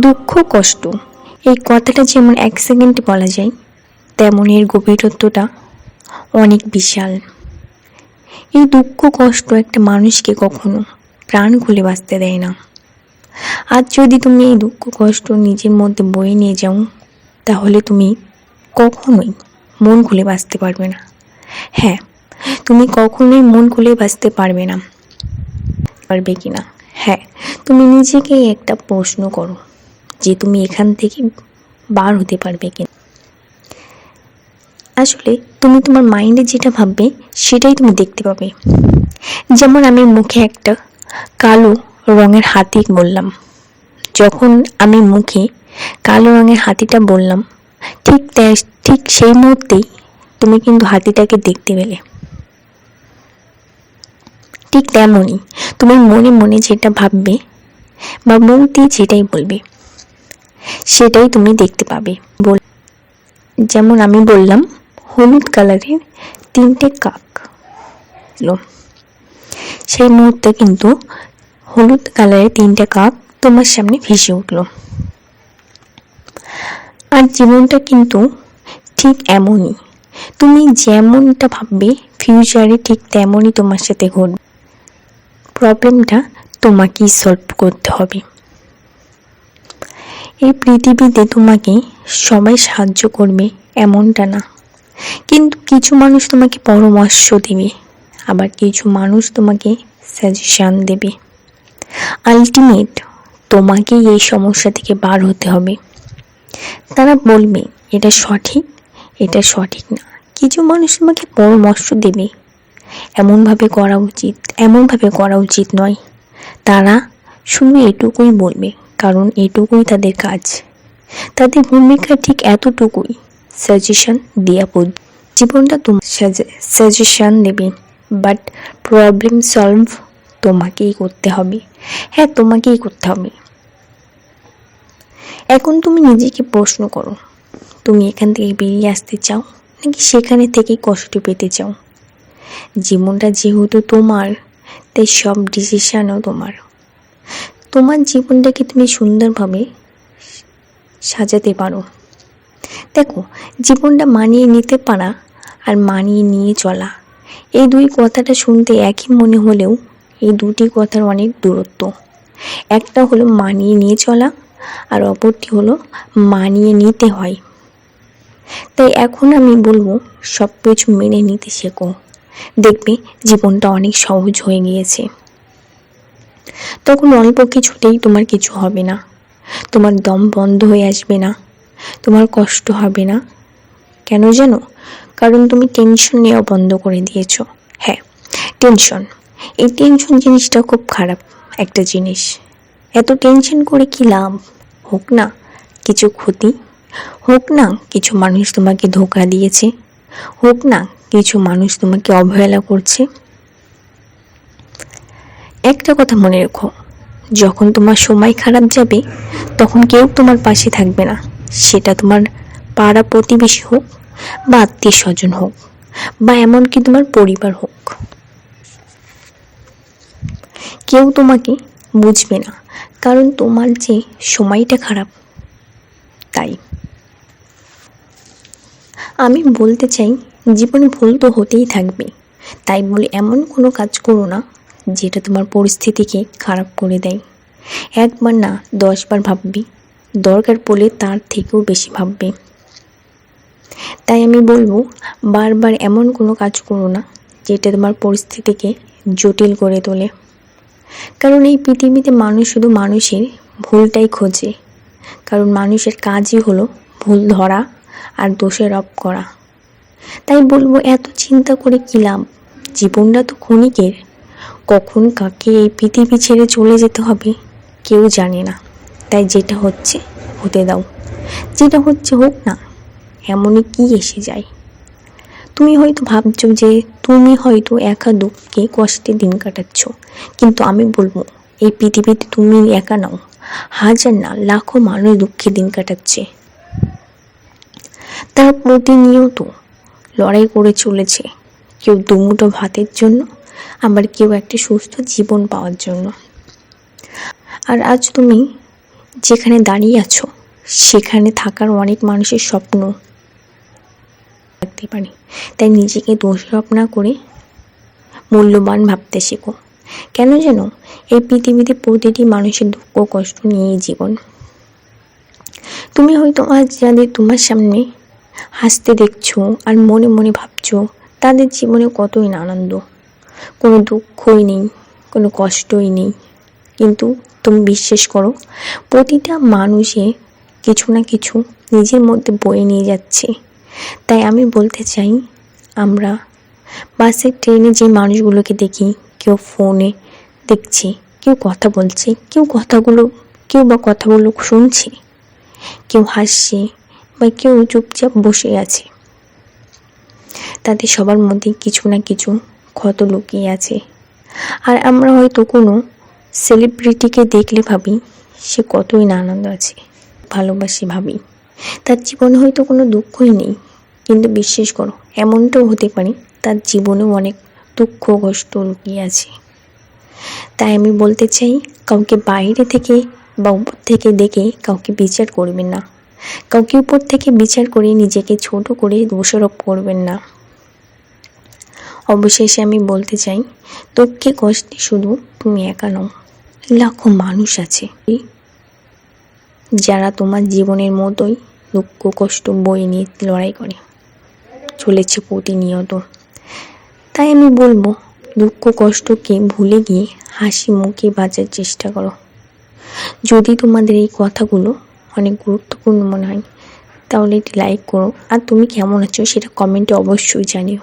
দুঃখ, কষ্ট। এই কথাটা যেমন এক সেকেন্ডে বলা যায় তেমন এর গভীরত্বটা অনেক বিশাল। এই দুঃখ, কষ্ট একটা মানুষকে কখনো প্রাণ খুলে বাঁচতে দেয় না। আজ যদি তুমি এই দুঃখ, কষ্ট নিজের মধ্যে বয়ে নিয়ে যাও, তাহলে তুমি কখনোই মন খুলে বাঁচতে পারবে না। হ্যাঁ তুমি কখনোই মন খুলে বাঁচতে পারবে না। পারবে কি না হ্যাঁ তুমি নিজেকে একটা প্রশ্ন করো। যে তুমি এখান থেকে বার হতে পারবে কি আসলে তুমি তোমার মাইন্ডে যেটা ভাববে, সেটাই তুমি দেখতে পাবে। যেমন আমি মুখে একটা কালো রঙের হাতি বললাম। যখন আমি মুখে কালো রঙের হাতিটা বললাম, ঠিক ঠিক সেই মুহূর্তেই তুমি কিন্তু হাতিটাকে দেখতে পেলে। ঠিক তেমনই তুমি মনে মনে যেটা ভাববে বা মুখ দিয়ে যেটাই বলবে সেটাই তুমি দেখতে পাবে। বল যেমন আমি বললাম, হলুদ কালারের তিনটে কাক সেই মুহূর্তে কিন্তু হলুদ কালারের তিনটে কাক তোমার সামনে ভেসে উঠল। আর জীবনটা কিন্তু ঠিক এমনই। তুমি যেমনটা ভাববে ফিউচারে ঠিক তেমনই তোমার সাথে ঘটবে। প্রবলেমটা তোমাকেই সলভ করতে হবে। এই পৃথিবীতে তোমাকে সবাই সাহায্য করবে, এমনটা না। কিন্তু কিছু মানুষ তোমাকে পরামর্শ দেবে, আবার কিছু মানুষ তোমাকে সাজেশান দেবে। আলটিমেট তোমাকেই এই সমস্যা থেকে বার হতে হবে। তারা বলবে, এটা সঠিক এটা সঠিক না। কিছু মানুষ তোমাকে পরামর্শ দেবে, এমনভাবে করা উচিত, এমনভাবে করা উচিত নয়। তারা শুধু এটুকুই বলবে। কারণ এটুকুই তাদের কাজ। তাদের ভূমিকা ঠিক এতটুকুই সাজেশন দেওয়া পর্যন্ত জীবনটা তোমার সাজেশন দেবে বাট প্রবলেম সলভ তোমাকেই করতে হবে। হ্যাঁ তোমাকেই করতে হবে। এখন তুমি নিজেকে প্রশ্ন করো, তুমি এখান থেকে বেরিয়ে আসতে চাও, নাকি সেখানে থেকেই কষ্ট পেতে চাও? জীবনটা যেহেতু তোমার, তাই সব ডিসিশানও তোমার। তোমার জীবনটাকে তুমি সুন্দরভাবে সাজাতে পারো? দেখো, জীবনটা মানিয়ে নিতে পারা আর মানিয়ে নিয়ে চলা। এই দুই কথাটা শুনতে একই মনে হলেও এই দুটি কথার অনেক দূরত্ব। একটা হলো মানিয়ে নিয়ে চলা আর অপরটি হলো মানিয়ে নিতে হয়। তাই এখন আমি বলব সব কিছু মেনে নিতে শেখো। দেখবে জীবনটা অনেক সহজ হয়ে গিয়েছে। তখন অল্প কিছুতেই তোমার কিছু হবে না। তোমার দম বন্ধ হয়ে আসবে না। তোমার কষ্ট হবে না। কেন জানো? কারণ তুমি টেনশন নেওয়া বন্ধ করে দিয়েছ। হ্যাঁ টেনশন এই টেনশন জিনিসটা খুব খারাপ একটা জিনিস। এত টেনশন করে কি লাভ? হোক না, কিছু ক্ষতি। হোক না, কিছু মানুষ তোমাকে ধোকা দিয়েছে। হোক না, কিছু মানুষ তোমাকে অবহেলা করছে। একটা কথা মনে রেখো। যখন তোমার সময় খারাপ যাবে, তখন কেউ তোমার পাশে থাকবে না। সেটা তোমার পাড়া প্রতিবেশী হোক বা আত্মীয় স্বজন হোক, বা এমনকি তোমার পরিবার হোক। কেউ তোমাকে বুঝবে না, কারণ তোমার যে সময়টা খারাপ, তাই। আমি বলতে চাই, জীবনে ভুল তো হতেই থাকবে। তাই বলে এমন কোনো কাজ করো না যেটা তোমার পরিস্থিতিকে খারাপ করে দেয়। একবার না, দশবার ভাববি। দরকার পড়লে তার থেকেও বেশি ভাববে। তাই আমি বলব, বারবার এমন কোনো কাজ করো না, যেটা তোমার পরিস্থিতিকে জটিল করে তোলে। কারণ এই পৃথিবীতে মানুষ শুধু মানুষের ভুলটাই খোঁজে। কারণ মানুষের কাজই হলো ভুল ধরা আর দোষেরোপ করা। তাই বলব, এত চিন্তা করে কী লাভ? জীবনটা তো ক্ষণিকের। কখন কাকে এই পৃথিবী ছেড়ে চলে যেতে হবে কেউ জানে না। তাই যেটা হচ্ছে, হতে দাও। যেটা হচ্ছে হোক না, এমনই কি এসে যায়। তুমি হয়তো ভাবছ যে, তুমি হয়তো একা দুঃখে কষ্টে দিন কাটাচ্ছ। কিন্তু আমি বলব, এই পৃথিবীতে তুমি একা নাও। হাজার না, লাখো মানুষ দুঃখে দিন কাটাচ্ছে। তারা প্রতিনিয়ত লড়াই করে চলেছে। কেউ দুমুঠো ভাতের জন্য আবার কেউ একটা সুস্থ জীবন পাওয়ার জন্য। আর আজ তুমি যেখানে দাঁড়িয়ে আছো, সেখানে থাকার অনেক মানুষের স্বপ্ন থাকতে পারে। তাই নিজেকে দোষারোপ না করে মূল্যবান ভাবতে শেখো। কেন যেন এই পৃথিবীতে প্রতিটি মানুষের দুঃখ, কষ্ট নিয়েই জীবন। তুমি হয়তো আজ যাদের তোমার সামনে হাসতে দেখছ আর মনে মনে ভাবছ, তাদের জীবনে কতই না আনন্দ। কোনো দুঃখই নেই, কোনো কষ্টই নেই। কিন্তু তুমি বিশ্বাস করো, প্রতিটা মানুষে কিছু না কিছু নিজের মধ্যে বয়ে নিয়ে যাচ্ছে। তাই আমি বলতে চাই, আমরা বাসে, ট্রেনে যে মানুষগুলোকে দেখি, কেউ ফোনে দেখছে, কেউ কথা বলছে, কেউ কথাগুলো, কেউ বা কথাগুলো শুনছে, কেউ হাসছে বা কেউ চুপচাপ বসে আছে। তাদের সবার মধ্যে কিছু না কিছু ক্ষত লুকিয়ে আছে। আর আমরা হয়তো কোনো সেলিব্রিটিকে দেখলে ভাবি, সে কতই না আনন্দ আছে। ভালোবাসি ভাবি। তার জীবনে হয়তো কোনো দুঃখই নেই। কিন্তু বিশ্বাস করো, এমনটাও হতে পারে তার জীবনেও অনেক দুঃখ, কষ্ট লুকিয়ে আছে। তাই আমি বলতে চাই, কাউকে বাইরে থেকে বা উপর থেকে দেখে কাউকে বিচার করবেন না। কাউকে উপর থেকে বিচার করে নিজেকে ছোট করে দোষারোপ করবেন না। অবশেষে আমি বলতে চাই দুঃখে কষ্টে শুধু তুমি একা নও, লাখো মানুষ আছে। যারা তোমার জীবনের মতোই দুঃখ, কষ্ট বয়ে নিয়ে লড়াই করে, চলেছে প্রতিনিয়ত। তাই আমি বলব, দুঃখ, কষ্টকে ভুলে গিয়ে হাসি মুখে বাঁচার চেষ্টা করো। যদি তোমাদের এই কথাগুলো অনেক গুরুত্বপূর্ণ মনে হয়, তাহলে এটি লাইক করো। আর তুমি কেমন আছো সেটা কমেন্টে অবশ্যই জানিও।